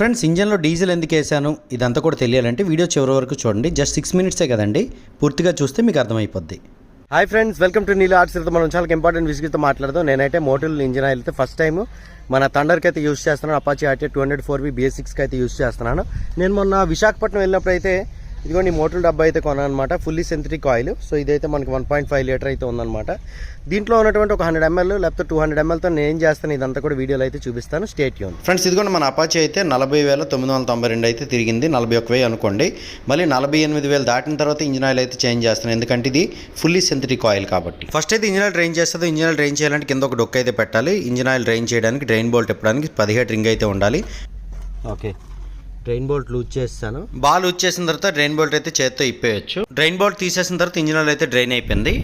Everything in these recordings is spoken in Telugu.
ఫ్రెండ్స్ ఇంజన్లో డీజిల్ ఎందుకు వేసాను ఇదంతా కూడా తెలియాలంటే వీడియో చివరి వరకు చూడండి. జస్ట్ సిక్స్ మినిట్సే కదండి. పూర్తిగా చూస్తే మీకు అర్థమైపోద్ది. హాయ్ ఫ్రెండ్స్ వెల్కమ్ టు నీళ్ళు ఆర్ట్స్ మనం చాలా ఇంపార్టెంట్ విషయంతో మాట్లాడదాం. నేనైతే మోటల్ ఇంజిన్ ఆయిల్ అయితే ఫస్ట్ టైం మన థండర్కి అయితే యూస్ చేస్తున్నాను. Apache RT two hundred four B BS సిక్స్కి అయితే యూస్ చేస్తున్నాను. నేను మొన్న విశాఖపట్నం వెళ్ళినప్పుడు అయితే ఇదిగోండి మోటల్ డబ్బా అయితే కొన్నాను అనమాట ఫుల్లీ సింథటిక్ ఆయిల్ సో ఇదైతే మనకి వన్ పాయింట్ ఫైవ్ లీటర్ అయితే ఉందన్నమాట. దీంట్లో ఉన్నటువంటి ఒక హండ్రెడ్ ఎంఎల్ లేకపోతే టూ హండ్రెడ్ ఎంఎల్తో నేను ఏం చేస్తాను ఇదంతా కూడా వీడియోలో అయితే చూపిస్తాను. స్టేట్ యూన్ ఫ్రెండ్స్ ఇదిగోండి మన అపాచీ అయితే నలభై వేల తొమ్మిది వందల తొంభై రెండు అయితే తిరిగింది. నలభై ఒక వెయ్యి అనుకోండి. మళ్ళీ నలభై ఎనిమిది వేలు దాటిన తర్వాత ఇంజిన్ ఆయిల్ అయితే చేంజ్ చేస్తాను. ఎందుకంటే ఇది ఫుల్లీ సింథటిక్ ఆయిల్ కాబట్టి. ఫస్ట్ అయితే ఇంజిన్ ఆయిల్ డ్రైన్ చేస్తుంది ఇంజిన్ ఆయిల్ డ్రైన్ చేయాలంటే కింద ఒక డొక్క అయితే పెట్టాలి. ఇంజిన్ ఆయిల్ డ్రైన్ చేయడానికి డ్రైన్ బోల్ట్ ఇప్పడానికి పదిహేడు రింగ్ అయితే ఉండాలి. ఓకే డ్రైన్ బోల్ట్ లూజ్ చేస్తాను. బాల్ లూజ్ చేసిన తర్వాత డ్రైన్ బోల్ట్ అయితే చేత్తో ఇప్పేయచ్చు. డ్రైన్ బోల్ట్ తీసేసిన తర్వాత ఇంజిన్ ఆయిల్ అయితే డ్రైన్ అయిపోయింది.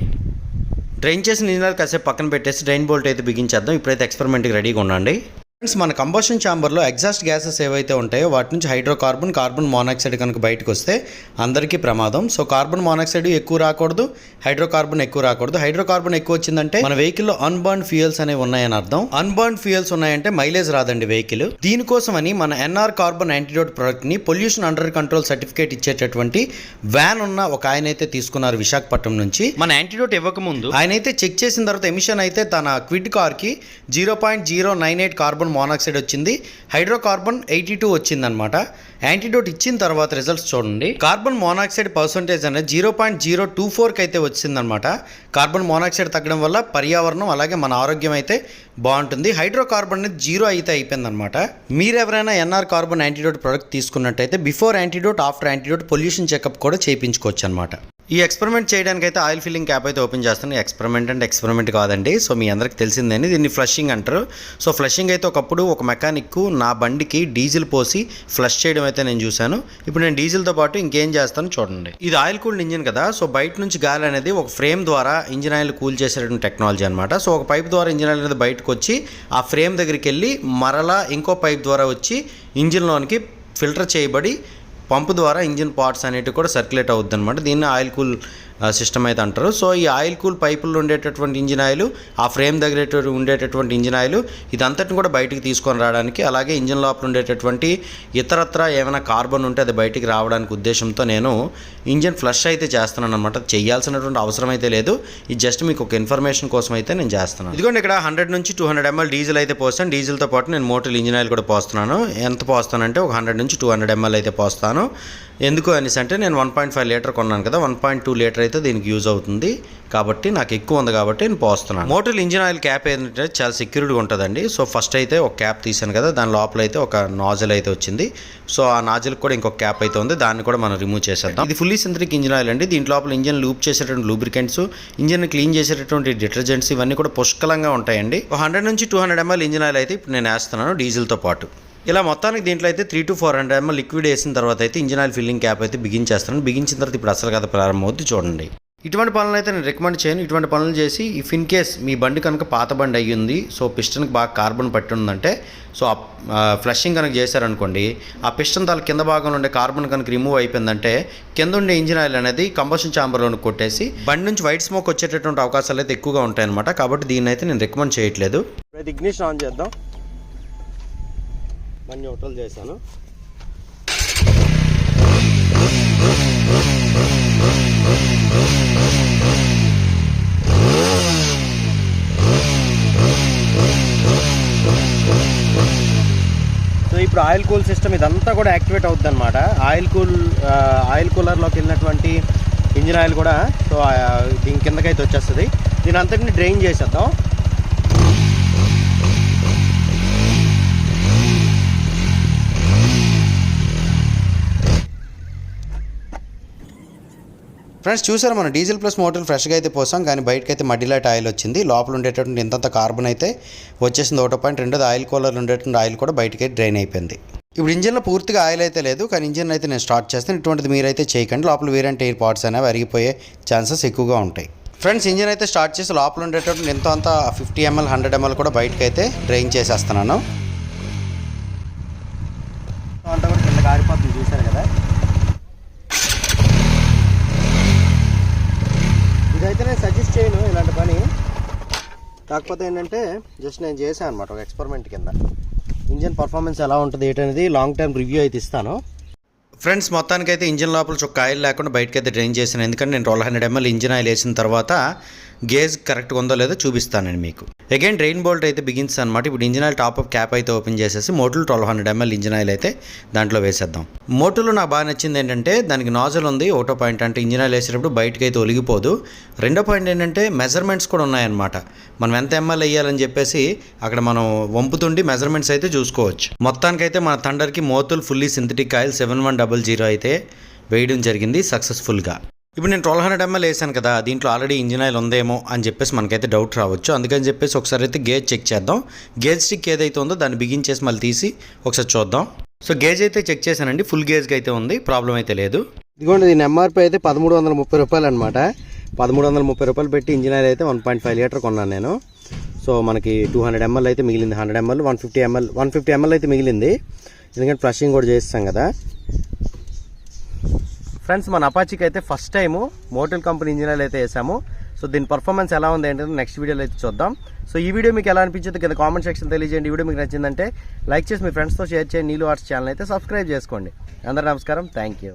డ్రైన్ చేసిన ఇంజిన్ ఆయిల్ కాసేపు పక్కన పెట్టేసి డ్రైన్ బోల్ట్ అయితే బిగించేద్దాం. ఇప్పుడైతే ఎక్స్పెరిమెంట్కి రెడీగా ఉండండి. ఫ్రెండ్స్ మన కంబషన్ ఛాంబర్లో ఎగ్జాస్ట్ గ్యాసెస్ ఏవైతే ఉంటాయో వాటి నుంచి హైడ్రోకార్బన్ కార్బన్ మోనాక్సైడ్ కనుక బయటకు వస్తే అందరికీ ప్రమాదం. సో కార్బన్ మోనాక్సైడ్ ఎక్కువ రాకూడదు హైడ్రోకార్బన్ ఎక్కువ రాకూడదు. హైడ్రోకార్బన్ ఎక్కువ వచ్చిందంటే మన వెహికల్లో అన్బర్న్ ఫ్యూయల్స్ అనేవి ఉన్నాయని అర్థం. అన్బర్న్ ఫ్యూయల్స్ ఉన్నాయంటే మైలేజ్ రాదండి వెహికల్ దీనికోసమని మన ఎన్ఆర్ కార్బన్ యాంటీడోట్ ప్రోడక్ట్ని పొల్యూషన్ అండర్ కంట్రోల్ సర్టిఫికేట్ ఇచ్చేటటువంటి వ్యాన్ ఉన్న ఒక ఆయన అయితే తీసుకున్నారు విశాఖపట్నం నుంచి. మన యాంటీడోట్ ఇవ్వకముందు ఆయన అయితే చెక్ చేసిన తర్వాత ఎమిషన్ అయితే తన క్విడ్ కార్కి zero point zero nine eight carbon monoxide వచ్చింది. హైడ్రోకార్బన్ ఎయిటీ టూ వచ్చిందనమాట యాంటీడోట్ ఇచ్చిన తర్వాత రిజల్ట్స్ చూడండి. కార్బన్ మోనాక్సైడ్ పర్సంటేజ్ అనేది జీరో పాయింట్ జీరో టూ ఫోర్కి అయితే వచ్చిందనమాట కార్బన్ మోనాక్సైడ్ తగ్గడం వల్ల పర్యావరణం అలాగే మన ఆరోగ్యం అయితే బాగుంటుంది. హైడ్రోకార్బన్ అనేది జీరో అయితే అయిపోయిందనమాట మీరు ఎవరైనా ఎన్ఆర్ కార్బన్ యాంటీడోట్ ప్రోడక్ట్ తీసుకున్నట్టయితే before antidote after antidote pollution checkup కూడా చేయించుకోవచ్చు అనమాట ఈ ఎక్స్పెరిమెంట్ చేయడానికి అయితే ఆయిల్ ఫిల్లింగ్ క్యాప్ అయితే ఓపెన్ చేస్తాను ఎక్స్పెరిమెంట్ అంటే ఎక్స్పెరిమెంట్ కాదండి. సో మీ అందరికి తెలిసిందని దీన్ని ఫ్లషింగ్ అంటారు. సో ఫ్లషింగ్ అయితే ఒకప్పుడు ఒక మెకానిక్ నా బండికి డీజిల్ పోసి ఫ్లష్ చేయడం అయితే నేను చూశాను. ఇప్పుడు నేను డీజిల్తో పాటు ఇంకేం చేస్తాను చూడండి. ఇది ఆయిల్ కూల్డ్ ఇంజిన్ కదా. సో బయట నుంచి గాలి అనేది ఒక ఫ్రేమ్ ద్వారా ఇంజిన్ ఆయిల్ కూల్ చేసేటువంటి టెక్నాలజీ అనమాట సో ఒక పైప్ ద్వారా ఇంజిన్ ఆయిల్ అనేది బయటకు వచ్చి ఆ ఫ్రేమ్ దగ్గరికి వెళ్ళి మరలా ఇంకో పైప్ ద్వారా వచ్చి ఇంజిన్లోనికి ఫిల్టర్ చేయబడి పంపు ద్వారా ఇంజిన్ పార్ట్స్ అనేటివి కూడా సర్క్యులేట్ అవుద్ది అనమాట దీన్ని ఆయిల్ కూల్ సిస్టమ్ అయితే అంటారు. సో ఈ ఆయిల్ కూల్ పైపుల్లో ఉండేటటువంటి ఇంజిన్ ఆయిల్ ఆ ఫ్రేమ్ దగ్గర ఉండేటటువంటి ఇంజిన్ ఆయిల్ ఇదంతటిని కూడా బయటికి తీసుకొని రావడానికి అలాగే ఇంజిన్ లోపల ఉండేటటువంటి ఇతరత్ర ఏమైనా కార్బన్ ఉంటే అది బయటికి రావడానికి ఉద్దేశంతో నేను ఇంజిన్ ఫ్లష్ అయితే చేస్తున్నాను అనమాట చేయాల్సినటువంటి అవసరం అయితే లేదు. ఇది జస్ట్ మీకు ఒక ఇన్ఫర్మేషన్ కోసం అయితే నేను చేస్తున్నాను. ఇదిగోండి ఇక్కడ హండ్రెడ్ నుంచి టూ హండ్రెడ్ ఎంఎల్ డీజిల్ అయితే పోస్తాను. డీజిల్తో పాటు నేను మోటార్ ఇంజిన్ ఆయిల్ కూడా పోస్తున్నాను. ఎంత పోస్తానంటే ఒక హండ్రెడ్ నుంచి టూ హండ్రెడ్ ఎంఎల్ అయితే పోస్తాను. ఎందుకు అనేసి అంటే నేను వన్ పాయింట్ ఫైవ్ లీటర్ కొన్నాను కదా వన్ పాయింట్ టూ లీటర్ అయితే దీనికి యూజ్ అవుతుంది. కాబట్టి నాకు ఎక్కువ ఉంది కాబట్టి నేను పోస్తున్నాను. మోటల్ ఇంజిన్ ఆయిల్ క్యాప్ ఏంటంటే చాలా సెక్యూరిటీగా ఉంటుందండి. సో ఫస్ట్ అయితే ఒక క్యాప్ తీసాను కదా దాని లోపల అయితే ఒక నాజిల్ అయితే వచ్చింది. సో ఆ నాజిల్ కూడా ఇంకొక క్యాప్ అయితే ఉంది దాన్ని కూడా మనం రిమూవ్ చేసేద్దాం. ఇది ఫుల్లీ సింథటిక్ ఇంజిన్ ఆయిల్ అండి. దీంట్లో లోపల ఇంజిన్ లూప్ చేసేటువంటి లూబ్రికెంట్స్ ఇంజిన్ క్లీన్ చేసేటటువంటి డిటర్జెంట్స్ ఇవన్నీ కూడా పుష్కలంగా ఉంటాయండి. ఒక హండ్రెడ్ నుంచి two hundred ML engine oil అయితే ఇప్పుడు నేను వేస్తున్నాను డీజిల్తో పాటు. ఇలా మొత్తానికి దీంట్లో అయితే three to four hundred ML liquid వేసిన తర్వాత అయితే ఇంజిన్ ఆయిల్ ఫిల్లింగ్ క్యాప్ అయితే బిగించేస్తాను బిగించిన తర్వాత ఇప్పుడు అసలు కథ ప్రారంభమవుతుంది చూడండి. ఇటువంటి పనులు అయితే నేను రికమెండ్ చేయను. ఇటువంటి పనులు చేసి ఇఫ్ ఇన్ కేస్ మీ బండి కనుక పాత బండి అయ్యింది సో పిస్టన్కి బాగా కార్బన్ పట్టి ఉందంటే సో ఫ్లషింగ్ కనుక చేశారనుకోండి ఆ పిస్టన్ తాల కింద భాగంలో ఉండే కార్బన్ కనుక రిమూవ్ అయిపోయిందంటే కింద ఉండే ఇంజిన్ ఆయిల్ అనేది కంబషన్ ఛాంబర్లోని కొట్టేసి బండి నుంచి వైట్ స్మోక్ వచ్చేటటువంటి అవకాశాలు అయితే ఎక్కువగా ఉంటాయన్నమాట. కాబట్టి దీన్ని అయితే నేను రికమెండ్ చేయట్లేదు. ఇగ్నిషన్ ఆన్ చేద్దాం. మంచి న్యూట్రల్ చేశాను. సో ఇప్పుడు ఆయిల్ కూల్ సిస్టమ్ ఇదంతా కూడా యాక్టివేట్ అవుద్ది అనమాట ఆయిల్ కూల్ ఆయిల్ కూలర్లోకి వెళ్ళినటువంటి ఇంజిన్ ఆయిల్ కూడా సో దీని కిందకైతే వచ్చేస్తుంది. దీని అంతటిని డ్రైన్ చేసేద్దాం. ఫ్రెండ్స్ చూసారు మనం డీజిల్ ప్లస్ మోటార్ ఫ్రెష్గా అయితే పోసాం కానీ బయటకు అయితే మడ్డిలాట్ ఆయిల్ వచ్చింది. లోపల ఉండేటటువంటి ఇంతంత కార్బన్ అయితే వచ్చేసింది. ఒకటో పాయింట్ రెండోది ఆయిల్ కూలర్ ఉండేటువంటి ఆయిల్ కూడా బయటకి డ్రైన్ అయిపోయింది. ఇప్పుడు ఇంజిన్లో పూర్తిగా ఆయిల్ అయితే లేదు కానీ ఇంజిన్ అయితే నేను స్టార్ట్ చేస్తాను. ఇటువంటిది మీరైతే చేయకండి. లోపల వేరంటే ఎయిర్ పార్ట్స్ అనేవి అరిగిపోయే ఛాన్సెస్ ఎక్కువగా ఉంటాయి. ఫ్రెండ్స్ ఇంజిన్ అయితే స్టార్ట్ చేసి లోపల ఉండేటటువంటి ఎంతో అంత ఫిఫ్టీ ఎంఎల్ హండ్రెడ్ ఎంఎల్ కూడా బయటకు అయితే డ్రైన్ చేసేస్తున్నాను. అంతా కూడా కింద కారిపోతుంది చూసారు కదా ఇదైతే నేను సజెస్ట్ చేయను ఇలాంటి పని కాకపోతే ఏంటంటే జస్ట్ నేను చేశాను అనమాట ఒక ఎక్స్పెరిమెంట్ కింద. ఇంజన్ పర్ఫార్మెన్స్ ఎలా ఉంటుంది ఏంటనేది లాంగ్ టైం రివ్యూ అయితే ఇస్తాను. ఫ్రెండ్స్ మొత్తానికైతే ఇంజిన్ లోపల చొక్క ఆయిల్ లేకుండా బయటకి అయితే డ్రైన్ చేశాను. ఎందుకంటే నేను twelve hundred ML engine oil వేసిన తర్వాత గేజ్ కరెక్ట్గా ఉందో లేదో చూపిస్తాను నేను మీకు. అగైన్ రెయిన్ బోల్ట్ అయితే బిగిన్స్ అనమాట ఇప్పుడు engine oil top up cap అయితే ఓపెన్ చేసేసి Motul twelve hundred ML engine oil అయితే దాంట్లో వేసేద్దాం. మోటల్లో నాకు బాగా నచ్చింది ఏంటంటే దానికి నాజల్ ఉంది ఒకటో పాయింట్ అంటే ఇంజిన్ ఆయిల్ వేసేటప్పుడు బయటకి అయితే ఒలిగిపోదు. రెండో పాయింట్ ఏంటంటే మెజర్మెంట్స్ కూడా ఉన్నాయన్నమాట. మనం ఎంత ఎంఎల్ వేయాలని చెప్పేసి అక్కడ మనం వంపుతుండి మెజర్మెంట్స్ అయితే చూసుకోవచ్చు. మొత్తానికైతే మన థండర్కి Motul fully synthetic oil seven one double zero అయితే వేయడం జరిగింది సక్సెస్ఫుల్గా. ఇప్పుడు నేను ట్వెల్వ్ హండ్రెడ్ ఎంఎల్ వేసాను కదా దీంట్లో ఆల్రెడీ ఇంజిన్ ఆయిల్ ఉందేమో అని చెప్పేసి మనకైతే డౌట్ రావచ్చు. అందుకని చెప్పేసి ఒకసారి అయితే గేజ్ చెక్ చేద్దాం. గేజ్ స్టిక్ ఏదైతే ఉందో దాన్ని బిగించేసి మళ్ళీ తీసి ఒకసారి చూద్దాం. సో గేజ్ అయితే చెక్ చేశానండి. ఫుల్ గేజ్కి అయితే ఉంది. ప్రాబ్లం అయితే లేదు. ఇదిగోండి దీని ఎంఆర్పి అయితే పదమూడు వందల ముప్పై రూపాయలు అనమాట పదమూడు వందల ముప్పై రూపాయలు పెట్టి ఇంజిన్ ఆయిల్ అయితే వన్ పాయింట్ ఫైవ్ లీటర్ కొన్నాను నేను. సో మనకి టూ హండ్రెడ్ ఎంఎల్ అయితే మిగిలింది. Hundred ML one fifty ML one fifty ML అయితే మిగిలింది. ఎందుకంటే ఫ్లషింగ్ కూడా చేస్తాం కదా. ఫ్రెండ్స్ మన అపాచికి అయితే ఫస్ట్ టైము మోటల్ కంపెనీ ఇంజనీర్లు అయితే వేసాము. సో దీని పర్ఫార్మెన్స్ ఎలా ఉంది ఏంటంటే నెక్స్ట్ వీడియోలో అయితే చూద్దాం. సో ఈ వీడియో మీకు ఎలా అనిపించింది కింద కామెంట్ సెక్షన్ తెలియజేయండి. ఈ వీడియో మీకు నచ్చిందంటే లైక్ చేసి మీ ఫ్రెండ్స్తో షేర్ చేయండి. నీళ్ళు ఆర్ట్స్ ఛానల్ అయితే సబ్స్క్రైబ్ చేసుకోండి. అందరూ నమస్కారం. Thank you